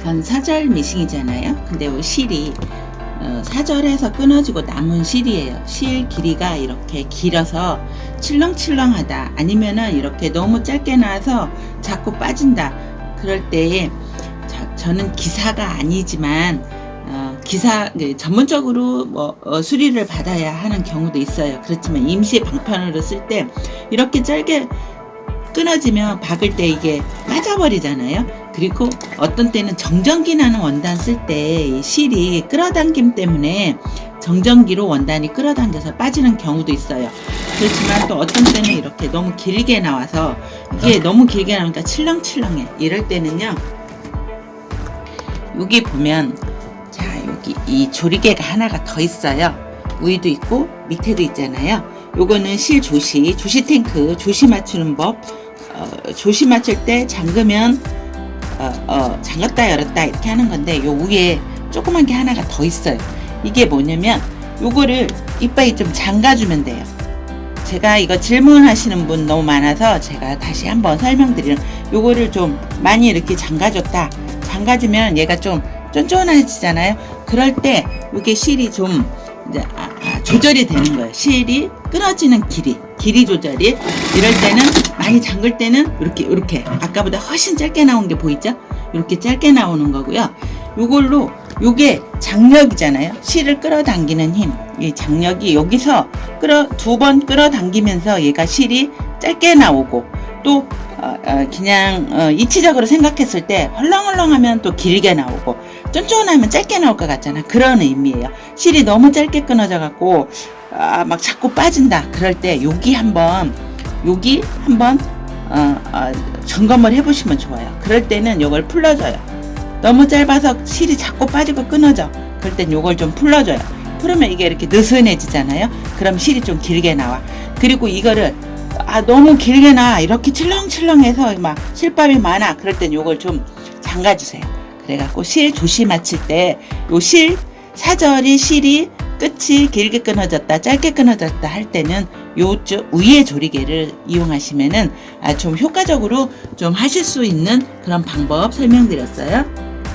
이건 사절 미싱이잖아요. 근데 이 실이 어, 사절에서 끊어지고 남은 실이에요. 실 길이가 이렇게 길어서 칠렁칠렁하다. 아니면은 이렇게 너무 짧게 나와서 자꾸 빠진다. 그럴 때에 자, 저는 기사가 아니지만 어, 기사 네, 전문적으로 뭐 어, 수리를 받아야 하는 경우도 있어요. 그렇지만 임시 방편으로 쓸 때 이렇게 짧게 끊어지면 박을 때 이게 빠져버리잖아요. 그리고 어떤 때는 정전기 나는 원단 쓸 때 실이 끌어당김 때문에 정전기로 원단이 끌어당겨서 빠지는 경우도 있어요. 그렇지만 또 어떤 때는 이렇게 너무 길게 나와서 이게 너무 길게 나오니까 칠렁칠렁해. 이럴 때는요. 여기 보면 자 여기 이 조리개가 하나가 더 있어요. 위도 있고 밑에도 있잖아요. 요거는 실 조시, 조시 탱크, 조시 맞추는 법. 어, 조시 맞출 때 잠그면 어, 어, 잠갔다 열었다 이렇게 하는 건데 요 위에 조그만 게 하나가 더 있어요. 이게 뭐냐면 요거를 이빨이 좀 잠가주면 돼요. 제가 이거 질문하시는 분 너무 많아서 제가 다시 한번 설명드리는 요거를 좀 많이 이렇게 잠가줬다. 잠가주면 얘가 좀 쫀쫀해지잖아요. 그럴 때 이게 실이 좀 이제 아, 아, 조절이 되는 거예요. 실이 끊어지는 길이, 길이 조절이 이럴 때는 많이 잠글 때는 이렇게 이렇게 아까보다 훨씬 짧게 나온 게 보이죠? 이렇게 짧게 나오는 거고요. 요걸로 요게 장력이잖아요. 실을 끌어당기는 힘. 이 장력이 여기서 끌어 두 번 끌어당기면서 얘가 실이 짧게 나오고 또 어, 어, 그냥 어, 이치적으로 생각했을 때 헐렁헐렁하면 또 길게 나오고 쫀쫀하면 짧게 나올 것 같잖아. 그런 의미예요. 실이 너무 짧게 끊어져 갖고 아, 막 자꾸 빠진다. 그럴 때 여기 한번 여기 한번 어, 어, 점검을 해보시면 좋아요. 그럴 때는 이걸 풀어줘요. 너무 짧아서 실이 자꾸 빠지고 끊어져. 그럴 땐 요걸 좀 풀어줘요. 풀으면 이게 이렇게 느슨해지잖아요. 그럼 실이 좀 길게 나와. 그리고 이거를 아 너무 길게 나 이렇게 칠렁칠렁해서 막 실밥이 많아. 그럴 땐 요걸 좀 잠가주세요. 그래갖고 실 조시 맞힐 때요 실 사절이 실이 끝이 길게 끊어졌다 짧게 끊어졌다 할 때는 요쪽 위에 조리개를 이용하시면은 아, 좀 효과적으로 좀 하실 수 있는 그런 방법 설명드렸어요.